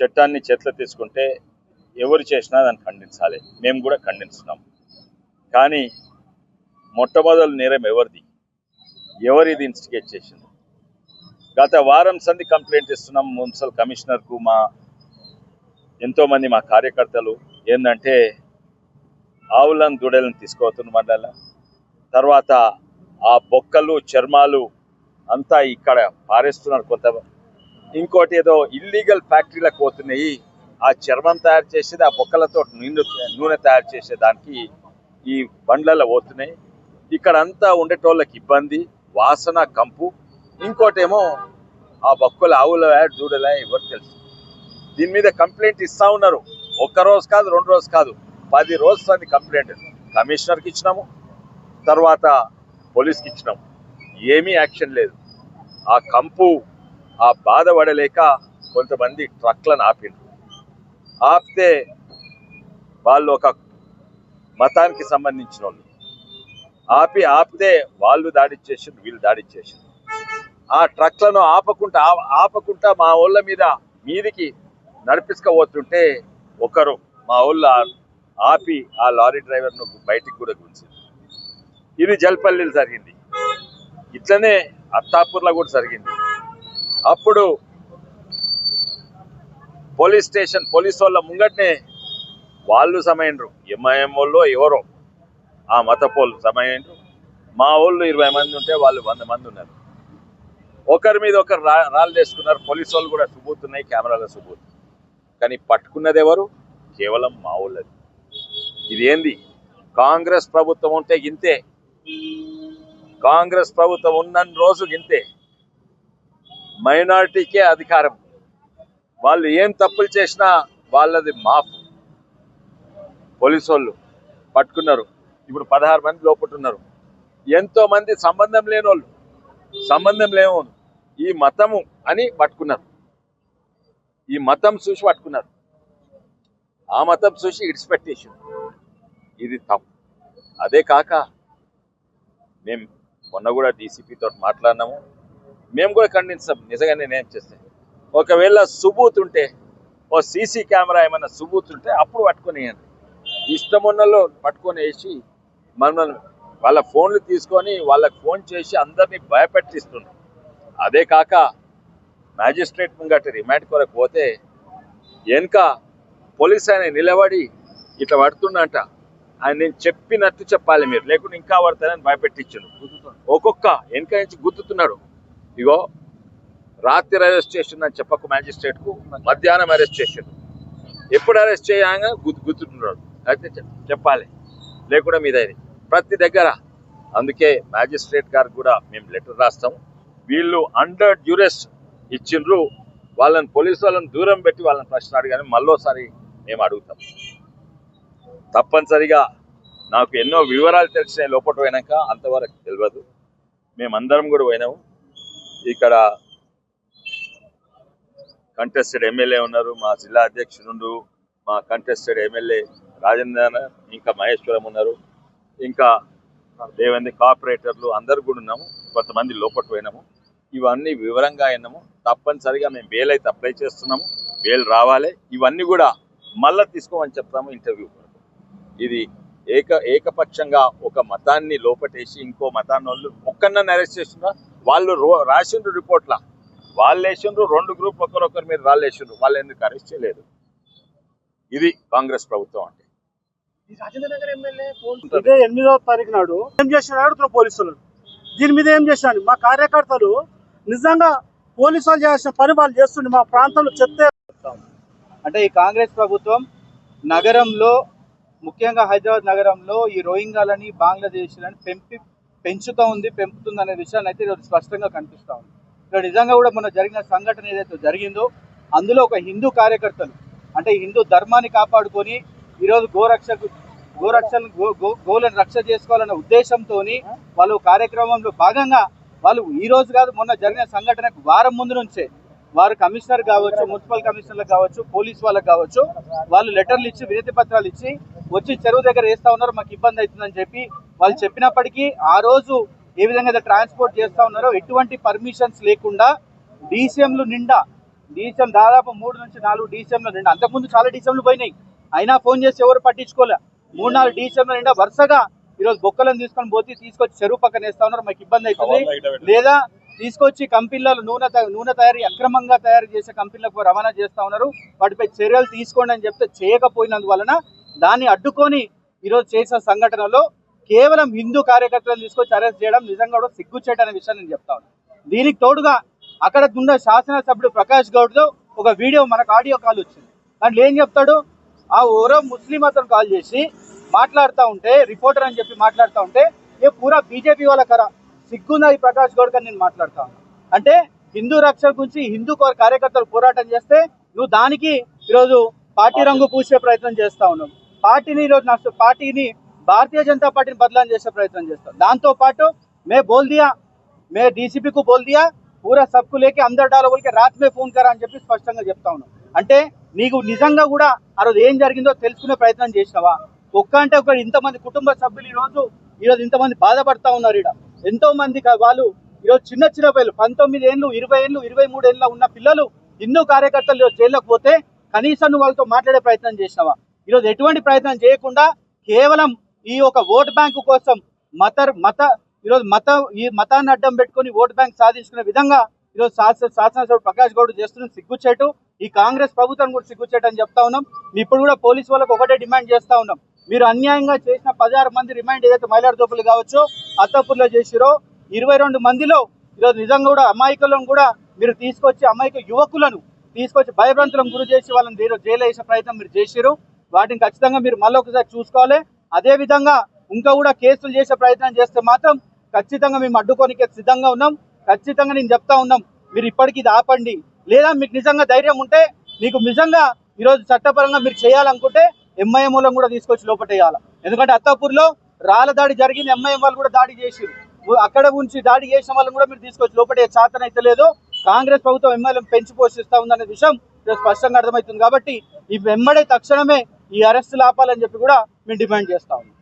చట్టాన్ని చేతిలో తీసుకుంటే ఎవరు చేసినా దాన్ని ఖండించాలి. మేము కూడా ఖండిస్తున్నాం కానీ మొట్టమొదటి నేరం ఎవరిది? ఎవరు ఇది ఇన్స్టిగేట్ చేసింది? గత వారం సంది కంప్లైంట్ ఇస్తున్నాం మున్సిపల్ కమిషనర్కు మా ఎంతోమంది మా కార్యకర్తలు. ఏంటంటే ఆవులను దూడలను తీసుకోవతున్న మండల. తర్వాత ఆ బొక్కలు చర్మాలు అంతా ఇక్కడ పారేస్తున్నారు కొంత ఇంకోటి ఏదో ఇల్లీగల్ ఫ్యాక్టరీలకు పోతున్నాయి. ఆ చర్మం తయారు చేసేది ఆ బొక్కలతో నూనె నూనె తయారు చేసేదానికి ఈ బండ్లలో పోతున్నాయి. ఇక్కడ అంతా ఉండేటోళ్ళకి ఇబ్బంది వాసన కంపు. ఇంకోటేమో ఆ బొక్కలు ఆవుల దూడల ఎవరు తెలుసు. దీని మీద కంప్లైంట్ ఇస్తా ఉన్నారు. ఒక్క రోజు కాదు రెండు రోజు కాదు పది రోజులు అది కంప్లైంట్. కమిషనర్కి ఇచ్చినాము తర్వాత పోలీస్కి ఇచ్చినాము. ఏమీ యాక్షన్ లేదు. ఆ కంపు ఆ బాధ పడలేక కొంతమంది ట్రక్లను ఆపిండ్రు. ఆపితే వాళ్ళు ఒక మతానికి సంబంధించిన వాళ్ళు ఆపి ఆపితే వాళ్ళు దాడి చేసిండ్రు వీళ్ళు దాడి చేసిండ్రు ఆ ట్రక్లను ఆపకుండా ఆపకుండా మా ఊళ్ళ మీద మీదికి నడిపించకపోతుంటే ఒకరు మా ఊళ్ళో ఆపి ఆ లారీ డ్రైవర్ను బయటికి కూడా గుంచింది ఇది జల్పల్లిలో జరిగింది. ఇట్లనే అత్తాపూర్లో కూడా జరిగింది. అప్పుడు పోలీస్ స్టేషన్ పోలీస్ వాళ్ళ ముంగట్నే వాళ్ళు సమయండ్రు ఎంఐఎం వాళ్ళు ఎవరో ఆ మత పోలు సమయండ్రు మా వాళ్ళు ఇరవై మంది ఉంటే వాళ్ళు వంద మంది ఉన్నారు. ఒకరి మీద ఒకరు రా రాళ్ళు చేసుకున్నారు పోలీసు వాళ్ళు కూడా సుబూతున్నాయి కెమెరాల సుబూత్ కానీ పట్టుకున్నది ఎవరు? కేవలం మా వాళ్ళది. ఇది ఏంది కాంగ్రెస్ ప్రభుత్వం ఉంటే గింతే. కాంగ్రెస్ ప్రభుత్వం ఉన్న రోజు గింతే. మైనారిటీకే అధికారం. వాళ్ళు ఏం తప్పులు చేసినా వాళ్ళది మాఫ్. పోలీసు వాళ్ళు పట్టుకున్నారు. ఇప్పుడు పదహారు మంది లోపల ఉన్నారు ఎంతో మంది సంబంధం లేని వాళ్ళు సంబంధం లేని ఈ మతము అని పట్టుకున్నారు. ఈ మతం చూసి పట్టుకున్నారు. ఆ మతం చూసి ఇడిచిపెట్టేసారు ఇది తప్పు. అదే కాక మేము మొన్న కూడా డీసీపీతో తోటి మాట్లాడినాము. మేము కూడా ఖండిస్తాం నిజంగానే నేను చేస్తాను? ఒకవేళ సుబూత్ ఉంటే ఓ సీసీ కెమెరా ఏమైనా సుబూత్ ఉంటే అప్పుడు పట్టుకొని వేయండి ఇష్టం ఉన్నలో పట్టుకొని వేసి మనల్ని వాళ్ళ ఫోన్లు తీసుకొని వాళ్ళకి ఫోన్ చేసి అందరినీ భయపెట్టిస్తున్నారు అదే కాక మ్యాజిస్ట్రేట్ ముంగట రిమాండ్ కొరకు పోతే వెనుక పోలీస్ ఆయన నిలబడి ఇట్లా పడుతుండంట. ఆయన నేను చెప్పినట్టు చెప్పాలి మీరు. లేకుంటే ఇంకా పడతానని భయపెట్టించాడు ఒక్కొక్క వెనుక నుంచి గుర్తుతున్నాడు ఇగో రాత్రి అరెస్ట్ చేసిండు అని చెప్పకు మ్యాజిస్ట్రేట్కు మధ్యాహ్నం అరెస్ట్ చేసిండు. ఎప్పుడు అరెస్ట్ చేయగా గుర్తు గుర్తుంటున్నాడు అయితే చెప్పాలి. లేకుండా మీదైంది ప్రతి దగ్గర. అందుకే మ్యాజిస్ట్రేట్ గారికి కూడా మేము లెటర్ రాస్తాం. వీళ్ళు అండర్ డ్యూరెస్ ఇచ్చిండ్రు. వాళ్ళని పోలీసు వాళ్ళని దూరం పెట్టి వాళ్ళని ప్రశ్న అడిగాని. మళ్ళోసారి మేము అడుగుతాం. తప్పనిసరిగా నాకు ఎన్నో వివరాలు తెలిసినాయి లోపల పోయినాక అంతవరకు తెలియదు. మేమందరం కూడా పోయినాము. ఇక్కడ కంటెస్టెడ్ ఎమ్మెల్యే ఉన్నారు. మా జిల్లా అధ్యక్షుడు మా కంటెస్టెడ్ ఎమ్మెల్యే రాజేంద్ర ఇంకా మహేశ్వరం ఉన్నారు. ఇంకా దేవంది కార్పొరేటర్లు అందరు కూడా ఉన్నాము. కొంతమంది లోపల పోయినాము. ఇవన్నీ వివరంగా అయినాము. తప్పనిసరిగా మేము బెయిల్ అయితే అప్లై చేస్తున్నాము. బెయిల్ రావాలి. ఇవన్నీ కూడా మళ్ళీ తీసుకోమని చెప్తాము ఇంటర్వ్యూ ఇది ఏక ఏకపక్షంగా ఒక మతాన్ని లోపటేసి ఇంకో మతాన్ని వాళ్ళు ఒక్కన్నా అరెస్ట్ చేస్తున్నా వాళ్ళు రో- రాసిండ్రు రిపోర్ట్లా. వాళ్ళు వేసిండ్రు రెండు గ్రూప్ ఒకరొకరి మీద వాళ్ళు వేసిండ్రు. వాళ్ళు ఎందుకు అరెస్ట్ చేయలేదు? ఇది కాంగ్రెస్ ప్రభుత్వం అంటే. ఈ రాజేంద్ర నగర్ ఎమ్మెల్యే ఫోన్ ఇదే ఎనిమిదవ తారీఖు నాడు ఏం చేసినాడు పోలీసులు? దీని మీద ఏం చేసినాడు? మా కార్యకర్తలు నిజంగా పోలీసు వాళ్ళు చేసిన పని వాళ్ళు చేస్తుండే మా ప్రాంతంలో చెత్త అంటే ఈ కాంగ్రెస్ ప్రభుత్వం నగరంలో ముఖ్యంగా హైదరాబాద్ నగరంలో ఈ రోహింగాలని బంగ్లాదేశీలని పెంపి పెంచుతూ ఉంది పెంపుతుంది అనే విషయాన్ని అయితే ఈరోజు స్పష్టంగా కనిపిస్తూ ఉంది. ఇక్కడ నిజంగా కూడా మన జరిగిన సంఘటన ఏదైతే జరిగిందో అందులో ఒక హిందూ కార్యకర్తలు అంటే హిందూ ధర్మాన్ని కాపాడుకొని ఈరోజు గోరక్షకు గోరక్షను గో గో- గోలను రక్ష చేసుకోవాలనే ఉద్దేశంతో వాళ్ళు కార్యక్రమంలో భాగంగా వాళ్ళు ఈ రోజు కాదు మొన్న జరిగిన సంఘటనకు వారం ముందు నుంచే వారు కమిషనర్ కావచ్చు మున్సిపల్ కమిషనర్లకు కావచ్చు పోలీస్ వాళ్ళకి కావచ్చు వాళ్ళు లెటర్లు ఇచ్చి వినతి పత్రాలు ఇచ్చి వచ్చి చెరువు దగ్గర వేస్తా ఉన్నారు మాకు ఇబ్బంది అవుతుందని చెప్పి వాళ్ళు చెప్పినప్పటికీ ఆ రోజు ఏ విధంగా అయితే ట్రాన్స్పోర్ట్ చేస్తా ఉన్నారో ఎటువంటి పర్మిషన్స్ లేకుండా డీసీఎంలు నిండా డీసీఎం దాదాపు మూడు నుంచి నాలుగు డీసీఎంలు నిండా అంతకుముందు చాలా డీసీఎంలు పోయినాయి. అయినా ఫోన్ చేసి ఎవరు పట్టించుకోలే. మూడు నాలుగు డీసీఎంలు నిండా వరుసగా ఈరోజు బొక్కలను తీసుకొని పోతే తీసుకొచ్చి చెరువు పక్కన వేస్తా ఉన్నారు. మాకు ఇబ్బంది అవుతుంది. లేదా. తీసుకొచ్చి కంపెనీలలో నూనె నూనె తయారీ అక్రమంగా తయారు చేసే కంపెనీలకు రవాణా చేస్తా ఉన్నారు. వాటిపై చర్యలు తీసుకోండి అని చెప్తే చేయకపోయినందువలన దాన్ని అడ్డుకొని ఈరోజు చేసిన సంఘటనలో కేవలం హిందూ కార్యకర్తలను తీసుకొచ్చి అరెస్ట్ చేయడం నిజంగా కూడా సిగ్గుచేటనే విషయం నేను చెప్తా ఉన్నాను దీనికి తోడుగా అక్కడ ఉన్న శాసనసభ్యుడు ప్రకాష్ గౌడ్తో ఒక వీడియో మనకు ఆడియో కాల్ వచ్చింది. దాంట్లో ఏం చెప్తాడు? ఆ ఓరో ముస్లిం అతను కాల్ చేసి మాట్లాడుతూ ఉంటే రిపోర్టర్ అని చెప్పి మాట్లాడుతూ ఉంటే ఏ పూరా బీజేపీ వాళ్ళ కరా సిగ్గుందా ఈ ప్రకాష్ గౌడ్ గారు నేను మాట్లాడుతా అంటే హిందూ రక్షణ గురించి హిందూ కార్యకర్తలు పోరాటం చేస్తే నువ్వు దానికి ఈరోజు పార్టీ రంగు పూసే ప్రయత్నం చేస్తా ఉన్నావు. పార్టీని ఈరోజు నష్ట పార్టీని భారతీయ జనతా పార్టీని బదలాం చేసే ప్రయత్నం చేస్తాం. దాంతో పాటు మే బోల్ దియా మే డీసీపీకు బోల్దియా బోల్ దియా పూరా సబ్కు లేకి అందరు డాలో బోల్కే రాత్ మే ఫోన్ కరా అని చెప్పి స్పష్టంగా చెప్తా ఉన్నాం. అంటే నీకు నిజంగా కూడా ఆ రోజు ఏం జరిగిందో తెలుసుకునే ప్రయత్నం చేసినావా? ఒక్క అంటే ఒక ఇంతమంది కుటుంబ సభ్యులు ఈ రోజు ఈరోజు ఇంతమంది బాధపడతా ఉన్నారు ఇక్కడ ఎంతో మంది వాళ్ళు ఈరోజు చిన్న చిన్న పిల్లలు పంతొమ్మిది ఏళ్ళు ఇరవై ఏళ్ళు ఇరవై మూడు ఏళ్ళ ఉన్న పిల్లలు ఎన్నో కార్యకర్తలు జైల్లోకి పోతే కనీసం నువ్వు వాళ్ళతో మాట్లాడే ప్రయత్నం చేసినావా? ఈరోజు ఎటువంటి ప్రయత్నం చేయకుండా కేవలం ఈ ఒక ఓట్ బ్యాంకు కోసం మత మత ఈరోజు మత ఈ మతాన్ని అడ్డం పెట్టుకొని ఓట్ బ్యాంక్ సాధించుకునే విధంగా ఈరోజు శాసన శాసనసభ్యుడు ప్రకాష్ గౌడ్ చేస్తున్న సిగ్గుచేటు ఈ కాంగ్రెస్ ప్రభుత్వం కూడా సిగ్గుచేటు అని చెప్తా ఉన్నాం. ఇప్పుడు కూడా పోలీస్ వాళ్ళకు ఒకటే డిమాండ్ చేస్తా ఉన్నాం. మీరు అన్యాయంగా చేసిన పదహారు మంది రిమైండ్ ఏదైతే మైలాడు దోపులు కావచ్చో అత్తపూర్లో చేసిరో ఇరవై రెండు మందిలో ఈరోజు నిజంగా కూడా అమాయకులను కూడా మీరు తీసుకొచ్చి అమాయక యువకులను తీసుకొచ్చి భయభ్రాంతులను గురి చేసి వాళ్ళని జైలు వేసే ప్రయత్నం మీరు చేసిరు వాటిని ఖచ్చితంగా మీరు మళ్ళీ ఒకసారి చూసుకోవాలి. అదే విధంగా ఇంకా కూడా కేసులు చేసే ప్రయత్నం చేస్తే మాత్రం ఖచ్చితంగా మేము అడ్డుకోనికి సిద్ధంగా ఉన్నాం. ఖచ్చితంగా నేను చెప్తా ఉన్నాం. మీరు ఇప్పటికి ఇది ఆపండి. లేదా మీకు నిజంగా ధైర్యం ఉంటే మీకు నిజంగా ఈరోజు చట్టపరంగా మీరు చేయాలనుకుంటే ఎంఐఎం మూలం కూడా తీసుకొచ్చి లోపటేయాలి. ఎందుకంటే అత్తాపూర్లో రాళ్ళ దాడి జరిగింది. ఎంఐఎం వాళ్ళు కూడా దాడి చేసిరు. అక్కడ ఉంచి దాడి చేసిన వాళ్ళని కూడా మీరు తీసుకొచ్చి లోపటే చాతన అయితే లేదు కాంగ్రెస్ ప్రభుత్వం ఎమ్మెల్యే పెంచి పోషిస్తా ఉందనే విషయం స్పష్టంగా అర్థమవుతుంది. కాబట్టి ఈ వెంబడే తక్షణమే ఈ అరెస్టులు ఆపాలని చెప్పి కూడా మేము డిమాండ్ చేస్తా ఉన్నాం.